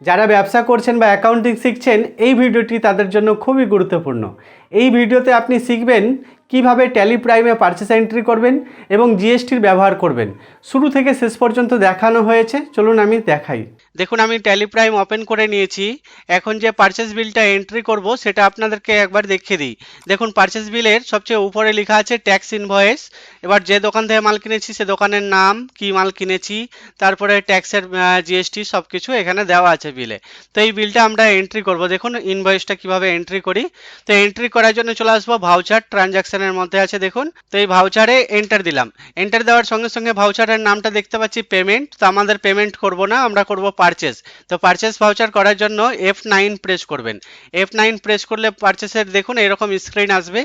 যারা ব্যবসা করছেন বা অ্যাকাউন্টিং শিখছেন, এই ভিডিওটি তাদের জন্য খুবই গুরুত্বপূর্ণ। এই ভিডিওতে আপনি শিখবেন কীভাবে ট্যালি প্রাইমে পারচেস এন্ট্রি করবেন এবং জিএসটির ব্যবহার করবেন? শুরু থেকে শেষ পর্যন্ত দেখানো হয়েছে। চলুন আমি দেখাই। দেখুন, আমি ট্যালি প্রাইম ওপেন করে নিয়েছি। এখন যে পারচেস বিলটা এন্ট্রি করব, সেটা আপনাদেরকে একবার দেখিয়ে দিই। দেখুন পারচেস বিলের সবচেয়ে উপরে লেখা আছে ট্যাক্স ইনভয়েস এবার যে দোকান থেকে মাল কিনেছি, সে দোকানের নাম, কি মাল কিনেছি, তারপরে ট্যাক্সের জিএসটি সব কিছু এখানে দেওয়া আছে বিলে তো এই বিলটা আমরা এন্ট্রি করব। দেখুন ইনভয়েসটা কীভাবে এন্ট্রি করি। তো এন্ট্রি করার জন্য চলে আসব ভাউচার ট্রানজাকশনের মধ্যে আছে, দেখুন। তো এই ভাউচারে এন্টার দিলাম। এন্টার দেওয়ার সঙ্গে সঙ্গে ভাউচারের নামটা দেখতে পাচ্ছি পেমেন্ট তো আমাদের পেমেন্ট করব না, আমরা করব পারচেস তো পারচেস ভাউচার করার জন্য এফ নাইন প্রেস করবেন। এফ নাইন প্রেস করলে পারচেসের দেখুন, এরকম স্ক্রিন আসবে।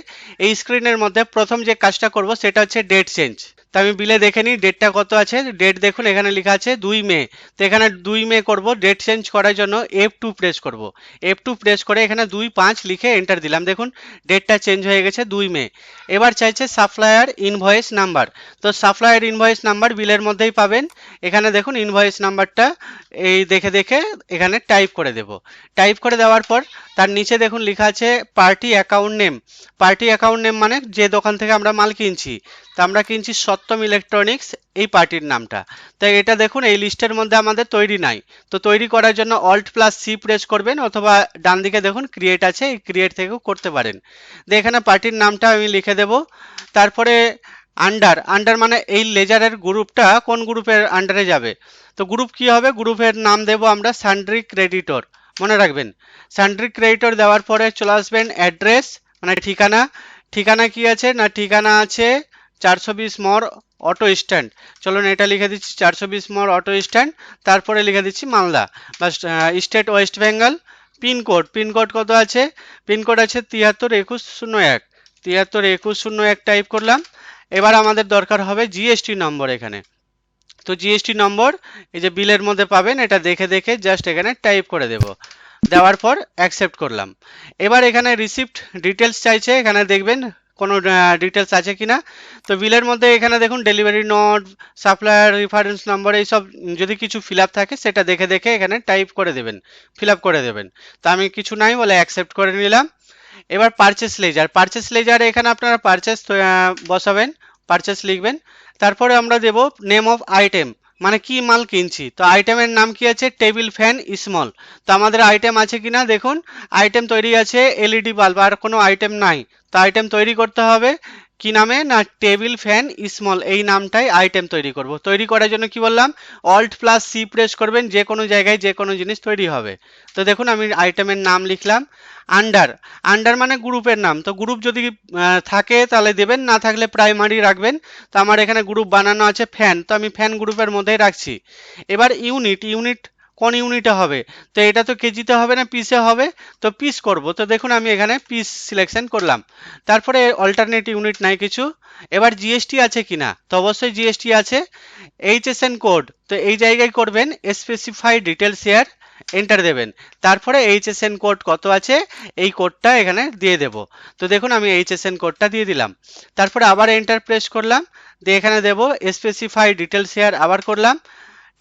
এই স্ক্রিনের মধ্যে প্রথম যে কাজটা করব, সেটা হচ্ছে ডেট চেঞ্জ তো আমি বিলে দেখে নিই ডেটটা কত আছে? ডেট দেখুন, এখানে লেখা আছে দুই মে। তো এখানে দুই মে করব ডেট চেঞ্জ করার জন্য এফ টু প্রেস করব। এফ টু প্রেস করে এখানে দুই পাঁচ লিখে এন্টার দিলাম। দেখুন ডেটটা চেঞ্জ হয়ে গেছে দুই মে। এবার চাইছে সাপ্লায়ার ইনভয়েস নাম্বার তো সাপ্লায়ার ইনভয়েস নাম্বার বিলের মধ্যেই পাবেন। এখানে দেখুন ইনভয়েস নাম্বারটা এই দেখে দেখে এখানে টাইপ করে দেব। টাইপ করে দেওয়ার পর, তার নিচে দেখুন লেখা আছে party account name party account name মানে যে দোকান থেকে আমরা মাল কিনছি। তো আমরা কিনছি সত্যম ইলেকট্রনিক্স এই পার্টির নামটা। তাই এটা দেখুন, এই লিস্টের মধ্যে আমাদের তৈরি নাই। তো তৈরি করার জন্য অল্ট প্লাস সি প্রেস করবেন অথবা ডান দিকে দেখুন ক্রিয়েট আছে, এই ক্রিয়েট থেকেও করতে পারেন। তো এখানে পার্টির নামটা আমি লিখে দেব। তারপরে আন্ডার আন্ডার মানে এই লেজারের গ্রুপটা কোন গ্রুপের আন্ডারে যাবে? তো গ্রুপ কি হবে? গ্রুপের নাম দেব আমরা সান্ড্রি ক্রেডিটর মনে রাখবেন সান্ড্রি ক্রেডিটর দেওয়ার পরে চলে আসবেন অ্যাড্রেস মানে ঠিকানা। ঠিকানা কি আছে না ঠিকানা আছে? চারশো বিশ মর অটো স্ট্যান্ড চলুন এটা লিখে দিচ্ছি, চারশো বিশ মর অটো স্ট্যান্ড তারপরে লিখে দিচ্ছি মালদা। বা state West Bengal pincode pincode কত আছে? পিনকোড আছে তিয়াত্তর একুশ শূন্য এক। তিয়াত্তর একুশ শূন্য এক টাইপ করলাম। এবার আমাদের দরকার হবে জিএসটি নম্বর এখানে। তো জিএসটি নম্বর এই যে বিলের মধ্যে পাবেন, এটা দেখে দেখে জাস্ট এখানে টাইপ করে দেব। দেওয়ার পর অ্যাকসেপ্ট করলাম। এবার এখানে রিসিপ্ট ডিটেলস চাইছে, এখানে দেখবেন কোনো ডিটেলস আছে কি না তো বিলের মধ্যে এখানে দেখুন delivery note supplier reference number এইসব, যদি কিছু ফিল থাকে, সেটা দেখে দেখে এখানে টাইপ করে দেবেন ফিল করে দেবেন। তা আমি কিছু নাই বলে অ্যাকসেপ্ট করে নিলাম। এবার পারচেস লেজার পারচেস লেজারে এখানে আপনারা পারচেস বসাবেন পারচেস লিখবেন। তারপরে আমরা দেব নেম অফ আইটেম মানে কি মাল কিনছি? তো আইটেমের নাম কি আছে? টেবিল ফ্যান স্মল তো আমাদের আইটেম আছে কিনা? দেখুন আইটেম তৈরি আছে এলইডি বাল্ব আর কোনো আইটেম নাই। তো আইটেম তৈরি করতে হবে। কি নামে? না টেবিল ফ্যান স্মল এই নামটাই আইটেম তৈরি করব। তৈরি করার জন্য কি বললাম? অল্ট প্লাস সি প্রেস করবেন, যে কোনো জায়গায় যে কোনো জিনিস তৈরি হবে। তো দেখুন, আমি আইটেমের নাম লিখলাম আন্ডার আন্ডার মানে গ্রুপের নাম। তো গ্রুপ যদি থাকে, তাহলে দেবেন, না থাকলে প্রাইমারি রাখবেন। তো আমার এখানে গ্রুপ বানানো আছে ফ্যান তো আমি ফ্যান গ্রুপের মধ্যেই রাখছি। এবার ইউনিট ইউনিট কোন ইউনিটে হবে? তো এটা তো কেজিতে হবে না পিসে হবে। তো পিস করব। তো দেখুন, আমি এখানে পিস সিলেকশন করলাম। তারপরে অল্টারনেট ইউনিট নাই কিছু। এবার জিএসটি আছে কিনা? তো অবশ্যই জিএসটি আছে। এইচএসএন কোড তো এই জায়গায় করবেন স্পেসিফাই ডিটেলস শেয়ার এন্টার দেবেন। তারপরে এইচএসএন কোড কত আছে, এই কোডটা এখানে দিয়ে দেব। তো দেখুন, আমি এইচএসএন কোডটা দিয়ে দিলাম। তারপরে আবার এন্টার প্রেস করলাম। দিয়ে এখানে দেব স্পেসিফাই ডিটেলস শেয়ার আবার করলাম।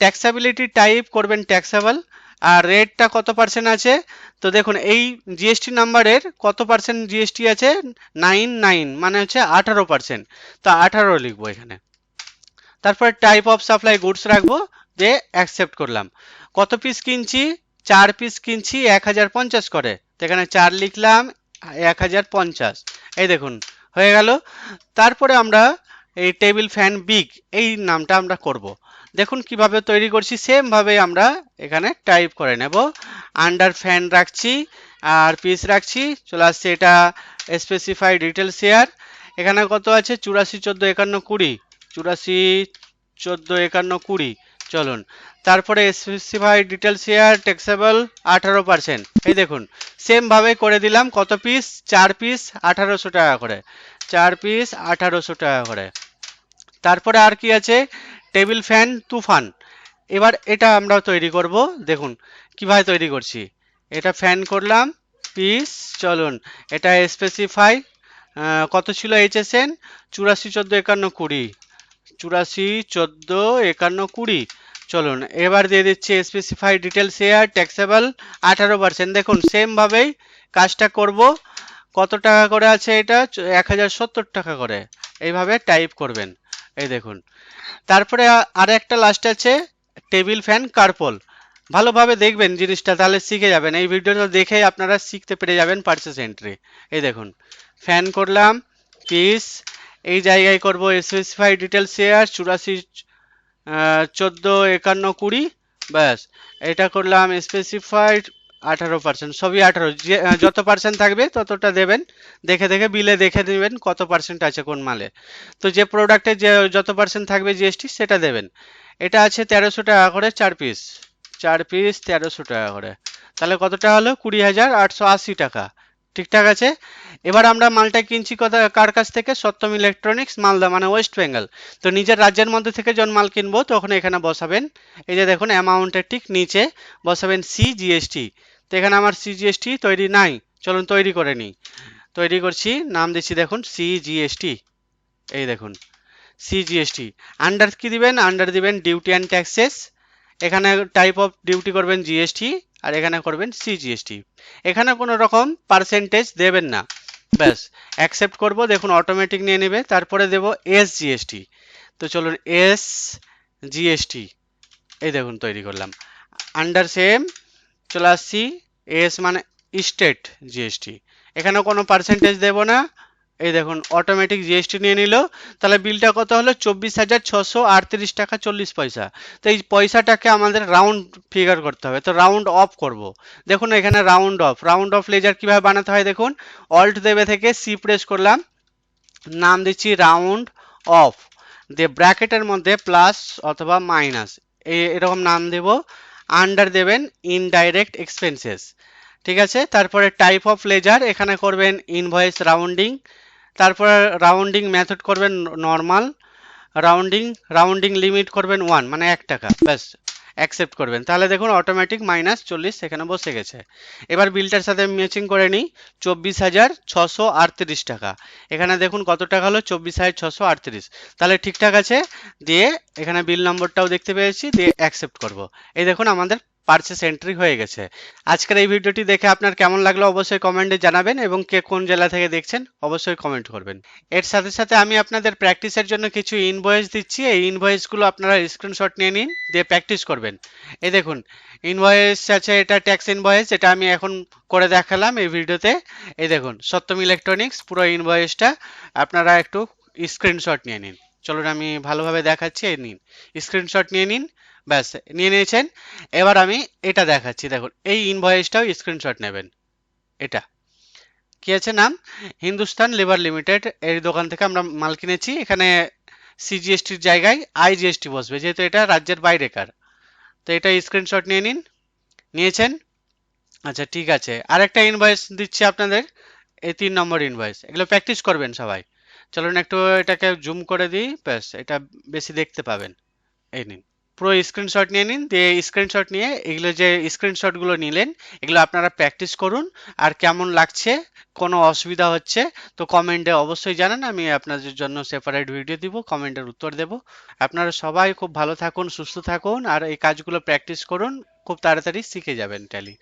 ট্যাক্সাবিলিটি টাইপ করবেন ট্যাক্সেবল আর রেটটা কত পার্সেন্ট আছে? তো দেখুন, এই জিএসটি নাম্বারের কত পার্সেন্ট জিএসটি আছে? নাইন নাইন মানে হচ্ছে আঠারো পার্সেন্ট তো আঠারো লিখব এখানে। তারপরে টাইপ অফ সাপ্লাই গুডস রাখব দিয়ে অ্যাকসেপ্ট করলাম। কত পিস কিনছি? চার পিস কিনছি, এক হাজার পঞ্চাশ করে। তো এখানে চার লিখলাম, এক হাজার পঞ্চাশ। এই দেখুন, হয়ে গেল। তারপরে আমরা এই টেবিল ফ্যান বিগ এই নামটা আমরা করব। দেখুন কীভাবে তৈরি করছি সেম ভাবে আমরা এখানে টাইপ করে নেব। আন্ডার ফ্যান রাখছি, আর পিস রাখছি, চলে আসছে এটা স্পেসিফাই ডিটেল শেয়ার এখানে কত আছে? চুরাশি চোদ্দ একান্ন কুড়ি। চুরাশি চোদ্দ একান্ন কুড়ি। চলুন। তারপরে স্পেসিফাই ডিটেল শেয়ার ট্যাক্সেবল আঠারো পার্সেন্ট এই দেখুন সেম ভাবে করে দিলাম, কত পিস চার পিস আঠারোশো টাকা করে। চার পিস আঠারোশো টাকা করে। তারপরে আর কি আছে? টেবিল ফ্যান, তুফান। এবার এটা আমরা তৈরি করব। দেখুন, কীভাবে তৈরি করছি। এটা ফ্যান করলাম, পিস, চলুন। এটা স্পেসিফাই কত ছিল এইচএসএন চুরাশি চোদ্দ একান্ন কুড়ি। চুরাশি চোদ্দ একান্ন কুড়ি। চলুন, এবার দিয়ে দিচ্ছি স্পেসিফাই ডিটেল শেয়ার ট্যাক্সেবল আঠারো পার্সেন্ট দেখুন সেমভাবেই কাজটা করব। কত টাকা করে আছে এটা? এক হাজার সত্তর টাকা করে। এইভাবে টাইপ করবেন। এই দেখুন। তারপরে আর একটা লাস্ট আছে টেবিল ফ্যান কার্পল ভালোভাবে দেখবেন জিনিসটা, তাহলে শিখে যাবেন। এই ভিডিওটা দেখে আপনারা শিখতে পেরে যাবেন পার্সেস এন্ট্রি এই দেখুন। ফ্যান করলাম পিস এই জায়গায় করব স্পেসিফাই ডিটেল শেয়ার চুরাশি চোদ্দ, একান্ন, কুড়ি। ব্যাস। এটা করলাম স্পেসিফাইড আঠারো পার্সেন্ট সবই আঠারো। যত পার্সেন্ট থাকবে ততটা দেবেন। দেখে দেখে বিলে দেখে নেবেন কত পার্সেন্ট আছে কোন মালে। তো যে প্রোডাক্টে যে, যত পার্সেন্ট থাকবে জিএসটি সেটা দেবেন। এটা আছে তেরোশো টাকা করে চার পিস চার পিস তেরোশো টাকা করে। তাহলে কতটা হলো? কুড়ি হাজার আটশো আশি টাকা। ঠিকঠাক আছে? এবার আমরা মালটা কিনছি কথা, কার কাছ থেকে? সত্যম ইলেকট্রনিক্স, মালদা মানে ওয়েস্ট বেঙ্গল। তো নিজের রাজ্যের মধ্যে থেকে যখন মাল কিনবো, তখন এখানে বসাবেন। এই যে দেখুন অ্যামাউন্টের ঠিক নিচে বসাবেন সি জিএসটি তো এখানে আমার সি জিএসটি তৈরি নাই। চলুন তৈরি করে নিই। তৈরি করছি। নাম দিচ্ছি দেখুন সি জিএসটি এই দেখুন সি জিএসটি আন্ডার কি দিবেন? আন্ডার দিবেন ডিউটি অ্যান্ড ট্যাক্সেস এখানে টাইপ অফ ডিউটি করবেন জিএসটি আর এখানে করবেন সি জিএসটি এখানে কোনো রকম পার্সেন্টেজ দেবেন না। ব্যাস অ্যাকসেপ্ট করব, দেখুন অটোমেটিক নিয়ে নেবে, তারপরে দেব এস জিএসটি তো চলুন এস জিএসটি এই দেখুন, তৈরি করলাম। আন্ডার সেম চলে আসছি এস মানে স্টেট জিএসটি এখানে কোনো পার্সেন্টেজ দেব না। এই দেখুন অটোমেটিক জিএসটি নিয়ে নিল। তাহলে বিলটা কত হলো? চব্বিশ হাজার ছশো আটত্রিশ টাকা চল্লিশ পয়সা। তো এই পয়সাটাকে আমাদের রাউন্ড ফিগার করতে হবে। তো রাউন্ড অফ করব। দেখুন, এখানে round off round off ledger কীভাবে বানাতে হয় দেখুন? অল্ট দেবে থেকে সি প্রেস করলাম। নাম দিচ্ছি রাউন্ড অফ দিয়ে ব্র্যাকেটের মধ্যে প্লাস অথবা মাইনাস এরকম নাম দেব। আন্ডার দেবেন ইনডাইরেক্ট এক্সপেন্সেস ঠিক আছে? তারপরে টাইপ অফ লেজার এখানে করবেন ইনভয়েস রাউন্ডিং তারপর রাউন্ডিং মেথড করবেন নর্মাল রাউন্ডিং রাউন্ডিং লিমিট করবেন ওয়ান মানে এক টাকা, ব্যাস। অ্যাকসেপ্ট করবেন। তাহলে দেখুন অটোমেটিক মাইনাস চল্লিশ সেখানে বসে গেছে। এবার বিলটার সাথে ম্যাচিং করে নিই, চব্বিশ হাজার ছশো আটত্রিশ টাকা। এখানে দেখুন, কত টাকা হলো? চব্বিশ হাজার ছশো আটত্রিশ। তাহলে ঠিকঠাক আছে, দিয়ে এখানে বিল নম্বরটাও দেখতে পেয়েছি, দিয়ে অ্যাকসেপ্ট করব। এই দেখুন, আমাদের পার্চেস এন্ট্রি হয়ে গেছে। আজকের এই ভিডিওটি দেখে আপনার কেমন লাগল অবশ্যই কমেন্টে জানাবেন এবং কে কোন জেলা থেকে দেখছেন অবশ্যই কমেন্ট করবেন। এর সাথে সাথে আমি আপনাদের প্র্যাকটিসের জন্য কিছু ইনভয়েস দিচ্ছি। এই ইনভয়েসগুলো আপনারা স্ক্রিনশট নিয়ে নিন, দিয়ে প্র্যাকটিস করবেন। এই দেখুন ইনভয়েস আছে এটা ট্যাক্স ইনভয়েস এটা আমি এখন করে দেখালাম এই ভিডিওতে এই দেখুন, সত্যম ইলেকট্রনিক্স পুরো ইনভয়েসটা আপনারা একটু স্ক্রিনশট নিয়ে নিন। চলুন আমি ভালোভাবে দেখাচ্ছি, এই নিন। স্ক্রিনশট নিয়ে নিন, ব্যাস, নিয়ে নিয়েছেন। এবার আমি এটা দেখাচ্ছি, দেখুন, এই ইনভয়েসটাও স্ক্রিনশট নেবেন। এটা। কি আছে নাম? হিন্দুস্তান লিভার লিমিটেড এই দোকান থেকে আমরা মাল কিনেছি। এখানে সিজিএসটির জায়গায় আইজিএসটি বসবে, যেহেতু এটা রাজ্যের বাইরেকার। তো এটা স্ক্রিনশট নিয়ে নিন, নিয়েছেন। আচ্ছা ঠিক আছে। আরেকটা ইনভয়েস দিচ্ছি আপনাদের, এই তিন নম্বর ইনভয়েস এগুলো প্র্যাকটিস করবেন সবাই। চলুন একটু এটাকে জুম করে দিই, ব্যাস, এটা বেশি দেখতে পাবেন। এই নিন, পুরো স্ক্রিনশট নিয়ে নিন, দিয়ে স্ক্রিনশট নিয়ে এগুলো যে স্ক্রিনশটগুলো নিলেন, এগুলো আপনারা প্র্যাকটিস করুন, আর কেমন লাগছে, কোনো অসুবিধা হচ্ছে, তো কমেন্টে অবশ্যই জানান, আমি আপনাদের জন্য সেপারেট ভিডিও দিব কমেন্টের উত্তর দেব। আপনারা সবাই খুব ভালো থাকুন, সুস্থ থাকুন, আর এই কাজগুলো প্র্যাকটিস করুন, খুব তাড়াতাড়ি শিখে যাবেন ট্যালি